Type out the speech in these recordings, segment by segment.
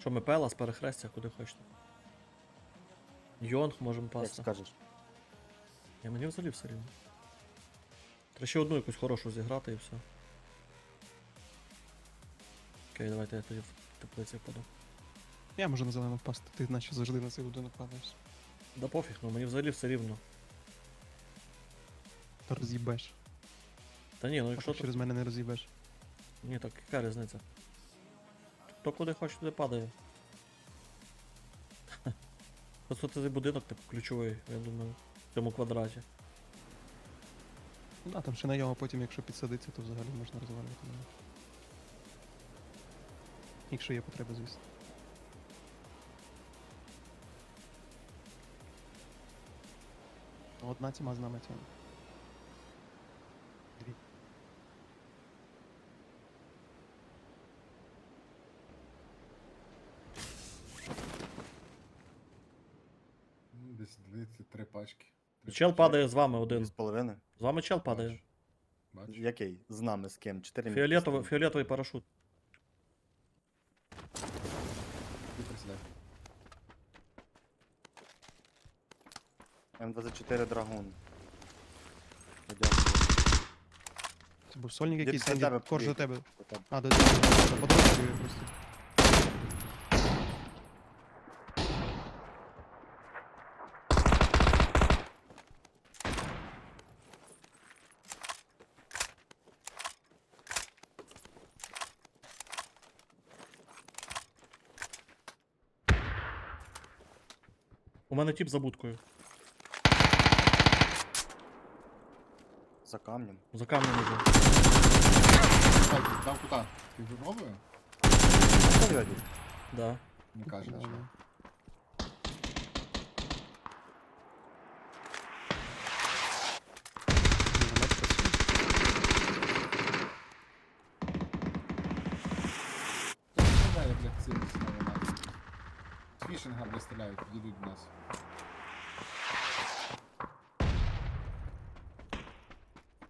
Що ми пела з перехрестя, куди хочете. Йонг можемо Як пасти. скажеш. Я мені взагалі все рівно. Треба ще одну якусь хорошу зіграти і все. Окей, давайте я тоді в теплиці впаду. Я можу на зелену впасти, ти наче завжди на цей будинок падаєш. Да пофіг, ну мені взагалі все рівно. Та роз'їбеш. Та ні, ну А якщо так через мене не роз'їбеш. Ні, так яка різниця? Хто куди хоче, туди падає. Просто цей будинок типу ключовий, я думаю, в цьому квадраті. Ну да, там ще на його потім, якщо підсадиться, то взагалі можна розвалювати. навіть. Якщо є потреба, звісно. Одна тіма з нами тягне. Десь дві, три пачки. Три Чел пачки. падає з вами один. з половиною. З вами чел падає. Бачу. Бачу. Який? З нами з ким? Чотири Фіолетовий, місяці. фіолетовий парашут. Ти присідай. М24 Драгун. Дякую. Це був сольник Дід якийсь, до Анді, тебе корж до тебе. А, до тебе. По просто. У мене тіп за будкою. За камнем. За камнем іде. Так, ти дав кута. Ти випробує? Серйозно? Да. Не каже Да, нічого. да. Міномет працює. Не фішинга бля стріляють, їдуть в нас.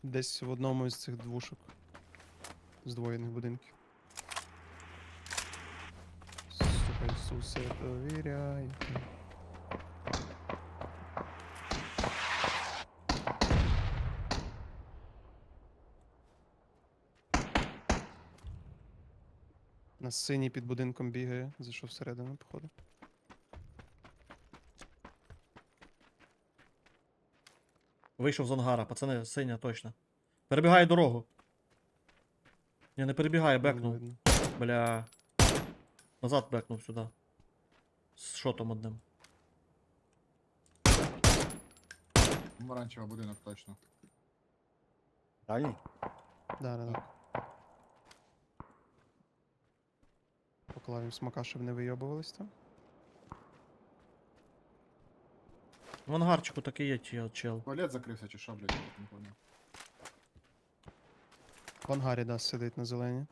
Десь в одному із цих двушок. Здвоєних будинків. Сука, Ісусе, довіряйте. На синій під будинком бігає, зайшов всередину, походу. Вийшов з ангара, пацани, синя точно. Перебігає дорогу. Ні, не перебігає, Не бекнув. Бля. Назад бекнув сюди. З шотом одним. Помаранчевий будинок точно. Дальній? Да, да, да. Поклав їм смака, щоб не вийобувались там. В ангарчику такий є чел. чел. Туалет закрився чи що, блядь, я не понял. В ангарі, да, сидить на зелені.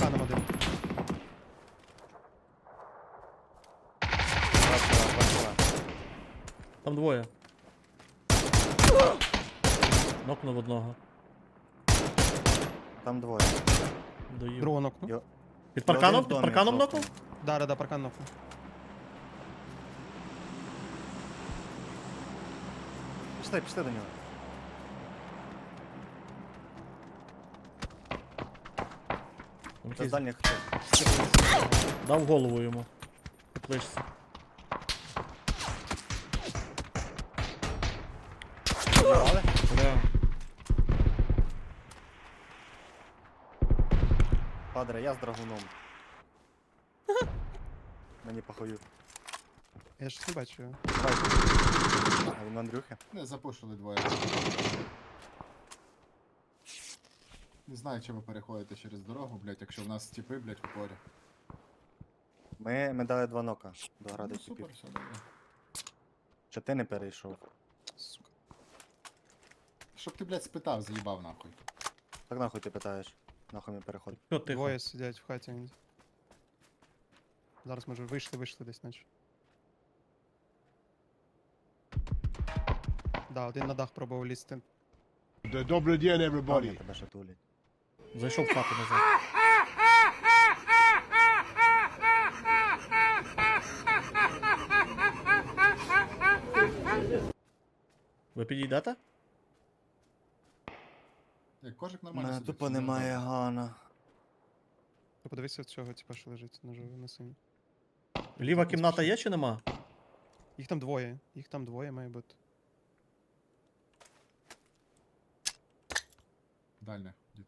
Ханом один. Там двоє. Нокнув одного. Там двоє. Доїв. Другого нокну. Йо- Під парканом? Під парканом нокнув? Да, да, да, паркан нокну. Пішли, пішли до нього. Там Це якийсь дальніх хто? Дав голову йому. Тепличці. Забрали? Падре, я з драгуном. Мені похую. Я ж не бачу його. А він у Андрюхи? Не, запушили двоє. Не знаю, чи ви переходите через дорогу, блядь, якщо в нас тіпи, блядь, в упорі. Ми, ми дали два нока до гради Ну, типів. супер, все добре. Чи ти не перейшов? Сука. Щоб ти, блядь, спитав, заїбав нахуй. Так нахуй ти питаєш? Нахуй ми переходимо. Що тихо? Двоє сидять в хаті. Зараз може вийшли, вийшли десь наче. Да, один на дах пробував лізти. Добрий день, everybody. тебе шатулять. Зайшов в хату назад. Ви підійдете? Кожик нормально. Мене тупо немає гана. Ти подивися в цього, типа, що лежить на жові на сині. Ліва кімната є чи нема? Їх там двоє. Їх там двоє має бути. Дальня, дід.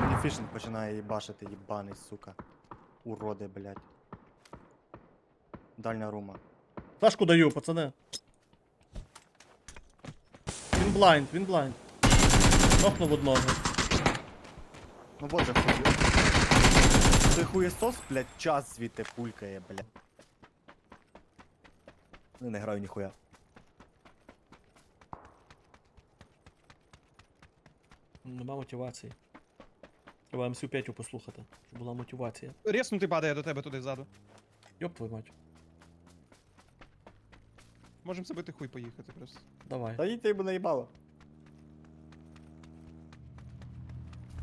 Мені фішинг починає їбашити, їбаний, сука. Уроди, блядь. Дальня рума. Флешку даю, пацани. Він блайнд, він блайнд. Нокнув одного. Ну вот же хуй. Той хуєсос, блядь, час звідти пулькає, блядь. Ну, не граю ніхуя. Нема мотивації. Треба МСУ 5 послухати, щоб була мотивація. Реснутий падає до тебе туди ззаду. Йоп твою мать. Можемо забити хуй поїхати просто. Давай. Та їдь ти йому наїбало.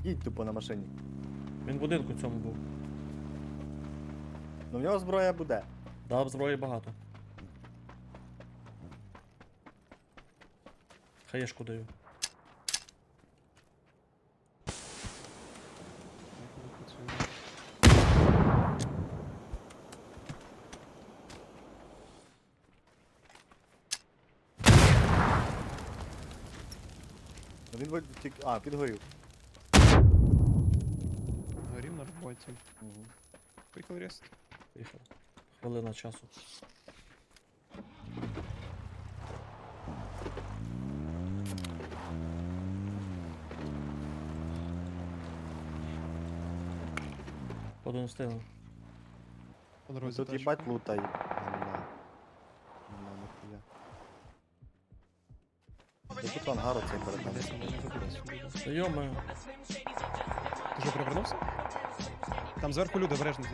Їдь тупо на машині. Він в будинку цьому був. Ну в нього зброя буде. Дав зброї багато. Хаєшку даю. Так, не працює. Ну він вроді тільки. А, підгорів. Горів на роботі. Угу. Поїхав рести. Поїхали. Хвилина часу. Поду не встигну. По дорозі тут їбать лута їб. Нема. Нема ніхуя. Я тут ангару цей перед нами. Там можна. Та. Ти що, перевернувся? Там зверху люди, обережно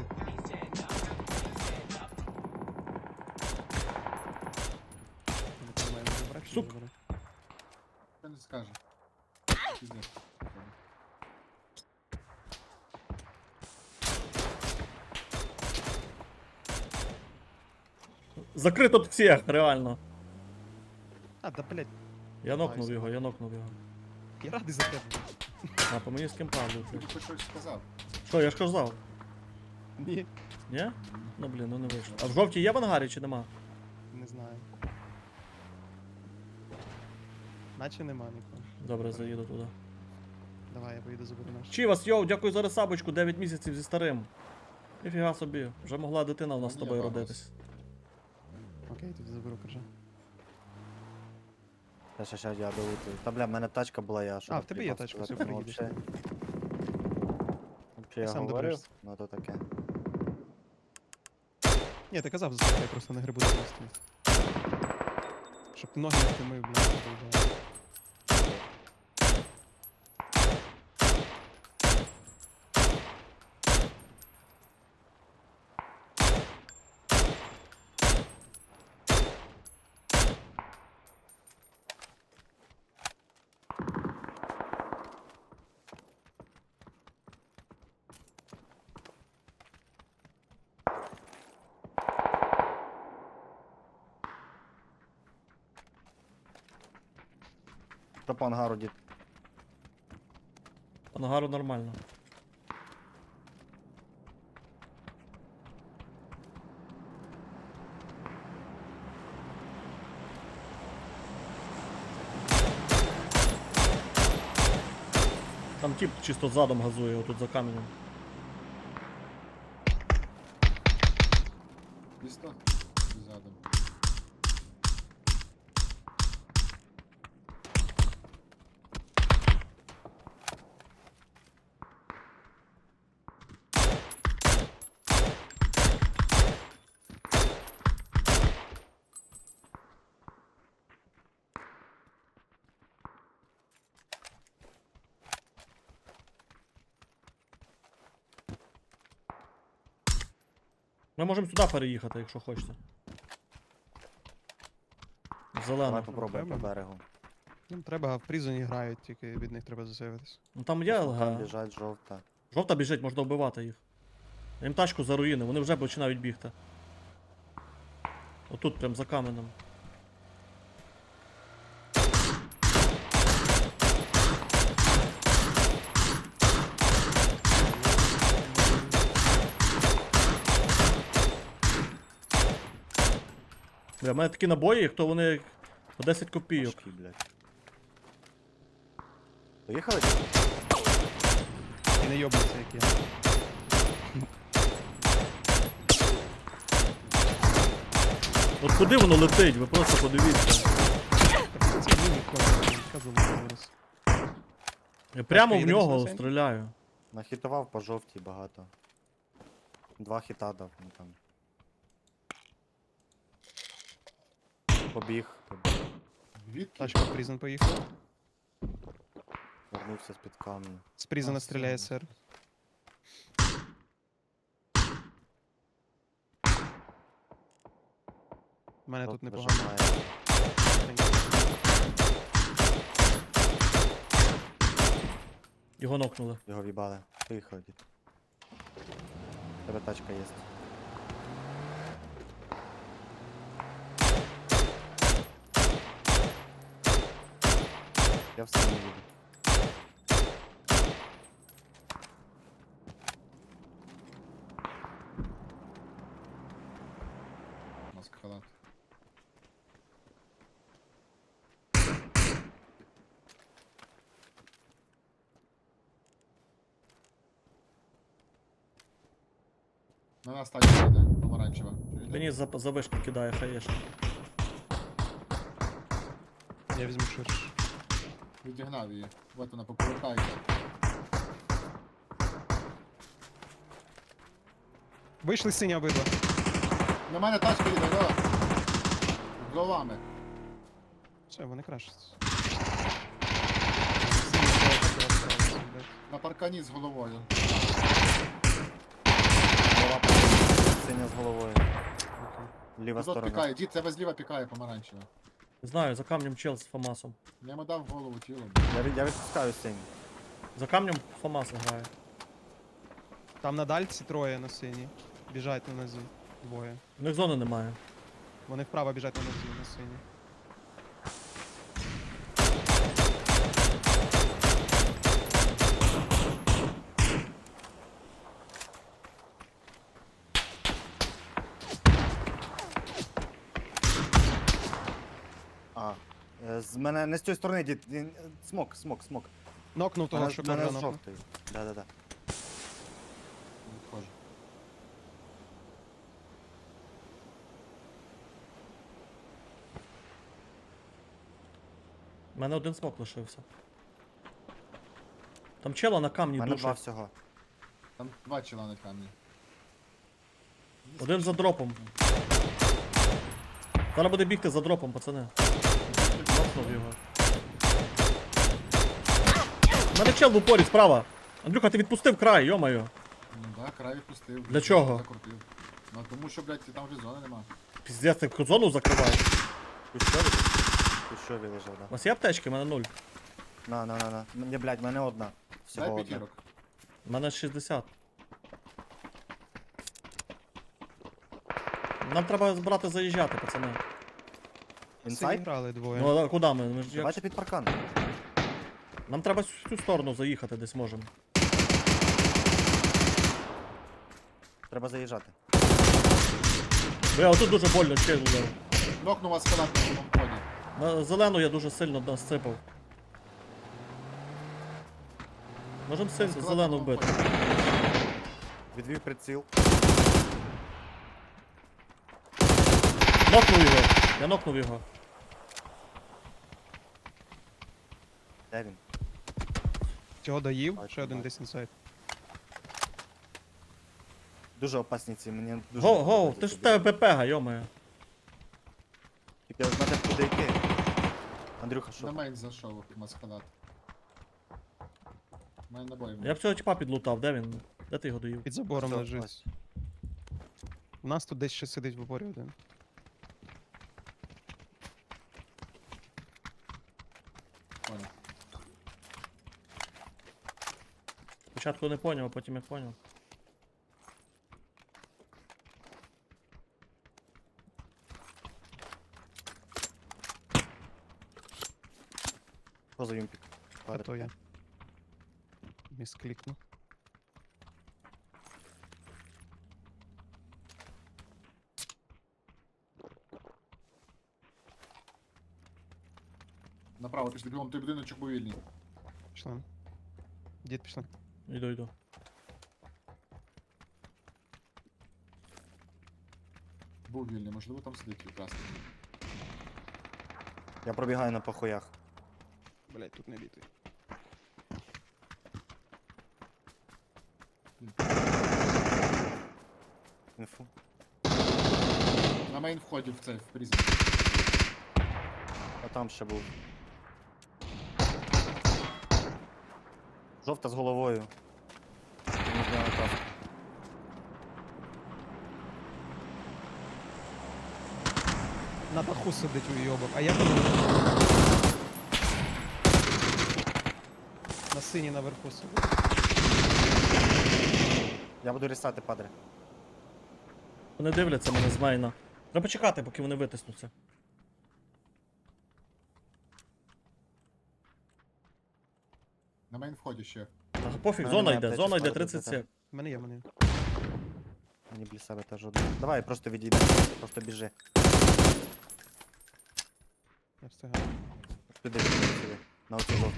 може забрати чи не Сук. забрати? Не скаже. Пиздец. Закрито тут всіх, реально. А, да блять, Я нокнув його, я нокнув його. я радий за тебе. А, по мені з ким правду. Ти хоч щось сказав. Що, я ж казав? Ні, Ні? Ну блін, ну не вийшло. А в жовтій є в ангарі чи нема? не знаю. Наче нема нікого. Добре, заїду туди. Давай, я поїду заберу наш. Чівас, йоу, дякую за ресабочку, 9 місяців зі старим. Ніфіга собі, вже могла дитина у нас з тобою бабус. родитись. Окей, тоді заберу коржа. Та ще ще я долутую. Та бля, в мене тачка була, я що. А, в тебе є тачка, все, ну, приїдеш. вообще- я сам говорив, ну то таке. Ні, ти казав, за я просто на грибу місця. Щоб ноги не втомив, блядь, Та по ангару дід. Ангару нормально. Там тип чисто задом газує, отут за каменем. Ми можемо сюди переїхати, якщо хочете. Давай Зелено. попробуємо по берегу. Їм треба, в призоні грають, тільки від них треба засейвитись. Ну там є Там ЛГ. біжать жовта. Жовта біжить, можна вбивати їх. Я їм тачку за руїни, вони вже починають бігти. Отут, прям за каменем. В мене такі набої, хто вони по 10 копійок. Важкі, блядь. Поїхали? І не йобнеться, як я. От куди воно летить, ви просто подивіться. Це мені кожен казали зараз. Я прямо в нього на стріляю. Нахітував по жовтій багато. Два хіта дав, ну там. Побіг, побіг. Тачка в призон поїхала. Вернувся з-під каменю. З призона стріляє сер. У мене тут непогано. Його нокнули. Його в'їбали. Поїхали, дід. У Тебе тачка є. Я все не їду. Маскалад. На нас тачка йде, помаранчева. Чуєте? Мені за, за вишку кидає хаєшка. Я візьму ширш. Відігнав її. Вот вона поповикає. Вийшли синя обидва. На мене тачка їде, да. Головами. Все, вони крашаться. На паркані з головою. Голова синя з головою. Ліва Тут сторона. пікає, дід тебе зліва пікає помаранчева. Знаю, за камнем чел з Фомасом. Я йому дав в голову тілом. Я, від- я відпускаю синій. За камнем Фомас грає. Там на дальці троє на сині. Біжать на нозі. Двоє. У них зони немає. Вони вправо біжать на нозі на синій. А. е, З мене не з цієї сторони, дід. він- е, Смок, смок, смок. Нокнув того, Мене, що мене з нокнув. Да-да-да. Відходжу. У мене один смок лишився. Там чела на камні мене два душить. всього. Там два чела на камні. Один за дропом. Зараз буде бігти за дропом, пацани. Нокнув його. У мене чел в упорі справа. Андрюха, ти відпустив край, йомаю. Ну да, край відпустив. Для чого? Закрутив. Ну тому що, блядь, там вже зони нема. Піздець, ти зону закриваєш. Кущові? Кущові лежав, У да. вас є аптечки, у мене нуль. На, на, на, на. Мені, блядь, в мене одна. Всього Дай одна. п'ятірок. У мене 60. Нам треба збирати заїжджати, пацани. Інсайд? грали двоє. Ну а куди ми? ми ж як- Давайте під паркан. Нам треба в цю сторону заїхати десь можемо. Треба заїжджати. Бля, отут дуже больно чел ударив. Нокнув вас скалат на цьому вході. На зелену я дуже сильно насипав. Можемо на зелену тому вбити. вході. Відвів приціл. Нокнув його. Я нокнув його. Де він? Цього доїв, Бачу, ще один бачу. десь інсайд. Дуже опасні ці, мені дуже. Го, не го, подобається ти ж в тебе ПП, йомаю. Тільки знати, куди йти. Андрюха, що? На мейн зайшов маскалат. У мене набоїв. Я б цього типа підлутав, де він? Де ти його доїв? Під забором Ось, лежить. У нас тут десь ще сидить в упорі один. Спочатку не поняв, а потім я поняв. Поза юмпік. А то я. Місклікну. Направо пішли, бігом, ти будиночок був вільний. Пішли. Дід пішли. Йду, йду. Був вільний, можливо там сидить якраз. Я пробігаю на похуях. Блять, тут не бітий. Інфу. На мейн вході в цей в призм. А там ще був. Жовта з головою. Каску. На даху сидить уйобок, а я на синій наверху сидить. Я буду рісати, падре. Вони дивляться мене з мейна. Треба почекати, поки вони витиснуться. Мейн вході ще. Та пофіг, зона йде, зона йде 30 сек. В мене є, в мене є. Мені біля себе теж один. Давай, просто відійди. Просто біжи. Я встигаю. Піди сюди. На оцю жовту.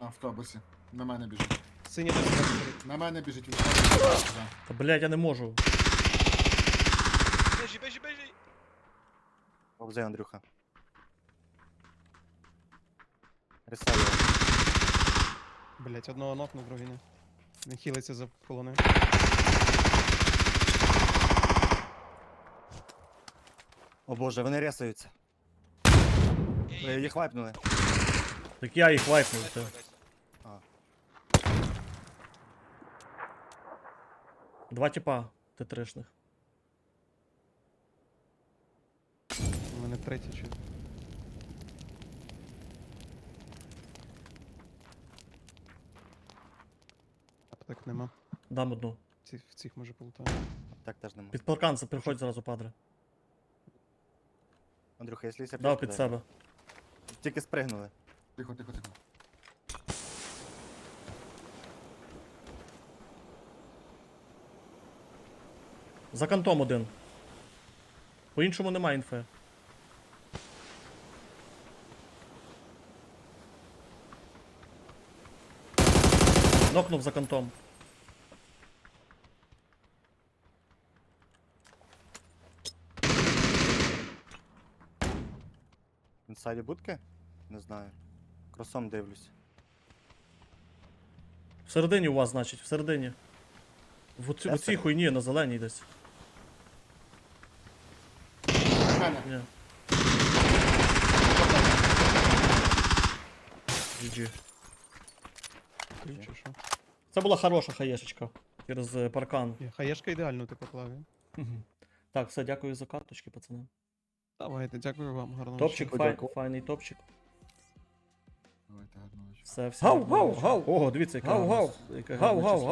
На автобусі. На мене біжить. Синій десь. На мене біжить. Да. Та блядь, я не можу. Бежи, бежи, бежи! Повзай, Андрюха. Рисаю. Блять, одного нокну, другий не. Він хілиться за колоною. О боже, вони ресаються. Эй, Е, Їх вайпнули. Так я їх вайпнув. Гайс, Це. гайс. А. Два типа Т3шних. У мене третій чи. Аптек нема. Дам одну. Ці, в цих може полутаю. Так теж нема. Під паркан приходь зразу, падре. Андрюха, якщо є Дав під себе. Тільки спригнули. Тихо, тихо, тихо. За кантом один. По-іншому немає інфи. Нокнув за кантом. Інсайді будки? Не знаю. Кросом дивлюсь. Всередині у вас, значить, всередині. В, оці, в цій хуйні на зеленій десь. На мене. Ні. GG. Ти чи що? Це була хороша хаєшечка. Через е, паркан. Є, хаєшка ідеально ти поклав. Мгм. Так, все, дякую за карточки, пацани. Давайте, дякую вам, гарного Топчик, фай, файний топчик. Давайте гарного вечора. Все, все. Гав, гав, гав. Ого, дивіться, яка Гав, у нас- гав. яке Гав, гарне число.